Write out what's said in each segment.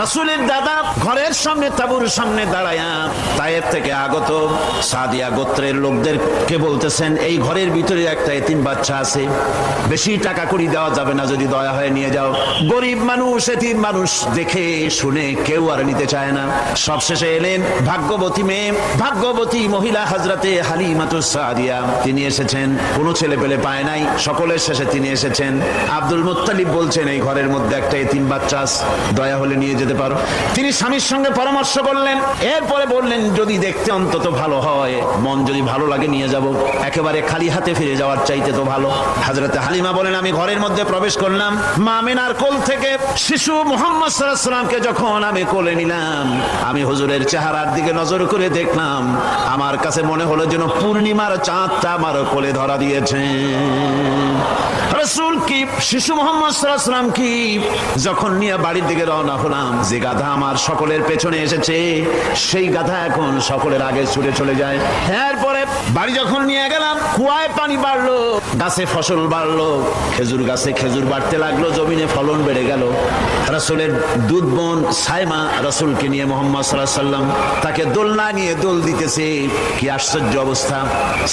রাসূলের দাদা ঘরের সামনে, তাবুর সামনে দাঁড়ায়া তায়েব থেকে আগত সাদিয়া গোত্রের লোকদেরকে বলতেছেন, এই ঘরের ভিতরে একটা এতিম বাচ্চা আছে, বেশি টাকা করি দেওয়া যাবে না, যদি দয়া হয়ে নিয়ে যাও। গরিব মানুষ, এতিম মানুষ দেখে, শুনে কেউ আর নিতে চায় না। সবশেষে এলেন ভাগ্যবতী মেয়ে, ভাগ্যবতী মহিলা হাজরাতে হালিমাতুস সাদিয়া। তিনি এসেছেন, কোনো ছেলে পেলে পায় নাই, সকলের শেষে তিনি এসেছেন। আব্দুল মুত্তালিব বলছেন, এই ঘরের মধ্যে একটা এতিম বাচ্চা দয়া হলে নিয়ে যেতে পারো। তিনি স্বামীর সঙ্গে পরামর্শ করলেন। এরপরে বললেন, যদি দেখতে অন্তত ভালো হয়, মন যদি ভালো লাগে নিয়ে যাব। একেবারে খালি হাতে ফিরে যাওয়ার চাইতে তো ভালো। হাজরতে হালিমা বলেন, আমি ঘরের মধ্যে প্রবেশ করলাম। মা মেনার কোল থেকে শিশু মোহাম্মদ সাল্লাহামকে যখন আমি কোলে নিলাম, আমি হুজুরের চেহারার দিকে নজর করে দেখলাম, আমার কাছে মনে হলো যেন পূর্ণিমার চাঁদটা আমার কোলে ধরা দিয়েছে। রসুল কি? শিশু মোহাম্মদ সাল্লাহাম কি? যখন নিয়ে বাড়ির দিকে রওনা হলাম যে গাধা আমার সকলের পেছনে এসেছে, সেই গাধা এখন সকলের আগে ছুটে চলে যায়। এরপরে বাড়ি যখন নিয়ে গেলাম, কুয়ায় পানি বাড়লো, গাছে ফসল বাড়লো, খেজুর গাছে খেজুর বাড়তে লাগল, জমিনে ফলন বেড়ে গেল। রসুলের দুধ বোন সাইমা রসুলকে নিয়ে মোহাম্মদ সাল্লাহ সাল্লাম তাকে দোলনা নিয়ে দোল দিতেছে। কি আশ্চর্য অবস্থা।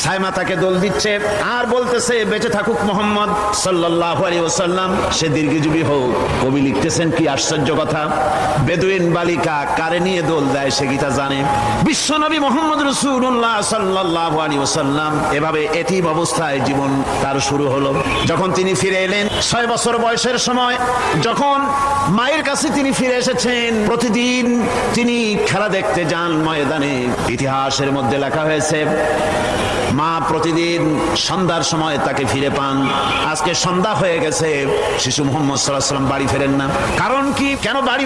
সাইমা তাকে দোল দিচ্ছে আর বলতেছে, বেঁচে থাকুক মোহাম্মদ সাল্লাহ আলী ওসাল্লাম সে দীর্ঘজীবী হোক। কবি লিখতেছেন, কি আশ্চর্য কথা। বেদুইন বালিকা কারে নিয়ে দোল দেয় সে গীতা জানে। বিশ্বনবী মোহাম্মদ রসুল্লাহ সাল্লাহ আলী ওসাল্লাম এভাবে এটিম অবস্থায় জীবন তার শুরু হলো। যখন তিনি ফিরে এলেন, ছয় বছর বয়সের সময়, যখন মায়ের কাছে তিনি ফিরে এসেছেন, প্রতিদিন তিনি খেলা দেখতে যান ময়দানে। ইতিহাসের মধ্যে লেখা হয়েছে, মা প্রতিদিন সন্ধ্যার সময় তাকে ফিরে পান। আজকে সন্ধ্যা হয়ে গেছে, শিশু মোহাম্মদ সাল্লাহ সাল্লাম বাড়ি ফেরেন না। কারণ কি? কেন বাড়ি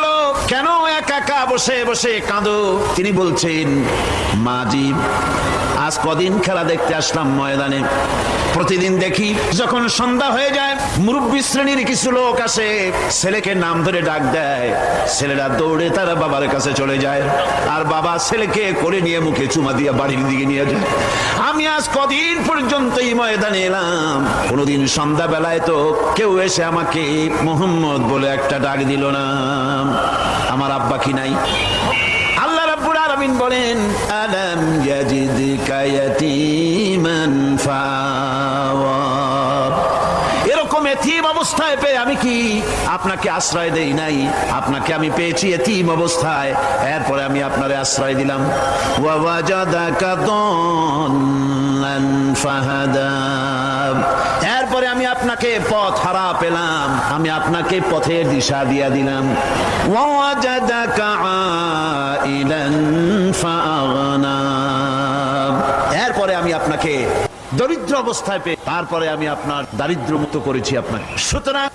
কেন একা একা বসে বসে কাঁদো? তিনি বলছেন মাজি আজ কদিন খেলা দেখতে আসলাম ময়দানে। প্রতিদিন দেখি যখন সন্ধ্যা হয়ে যায়, মুরব্বী শ্রেণির কিছু লোক আসে, ছেলেকে নাম ধরে ডাক দেয়। ছেলেরা দৌড়ে তারা বাবার কাছে চলে যায় আর বাবা ছেলেকে করে নিয়ে মুখে চুমা দিয়ে বাড়ির দিকে নিয়ে যায়। আমি আজ কদিন পর্যন্ত এই ময়দানে এলাম। কোনোদিন সন্ধ্যা বেলায় তো কেউ এসে আমাকে মোহাম্মদ বলে একটা ডাক দিল না। আমার আব্বা কি নাই? আল্লাহ রাব্বুল আলামিন বলেন, আলাম ইয়াজিদকা ইয়াতীমান ফাওয়া? এরকম এতিম অবস্থায় পেয়ে আমি কি আপনাকে আশ্রয় দেই নাই? আপনাকে আমি পেয়েছি এতিম অবস্থায়। এরপরে আমি আপনারে আশ্রয় দিলাম। ওয়াওয়াজাদাকা দল্লান ফাহাদা। আপনাকে পথ হারা পেলাম। আমি আপনাকে পথের দিশা দিয়া দিলাম। আইলান ফাআগনা দরিদ্র অবস্থায় পেয়ে তারপরে আমি আপনার দারিদ্র মুক্ত করেছি আপনাকে। সুতরাং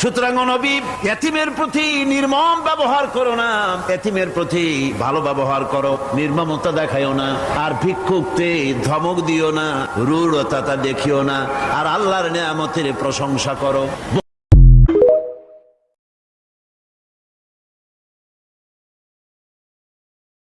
সুতরাং এতিমের প্রতি নির্মম ব্যবহার করো না। এতিমের প্রতি ভালো ব্যবহার করো, নির্মমতা দেখাইও না, আর ভিক্ষুকতে ধমক দিও না রূঢ়তা দেখিও না। আর আল্লাহর নেয়ামতের প্রশংসা করো।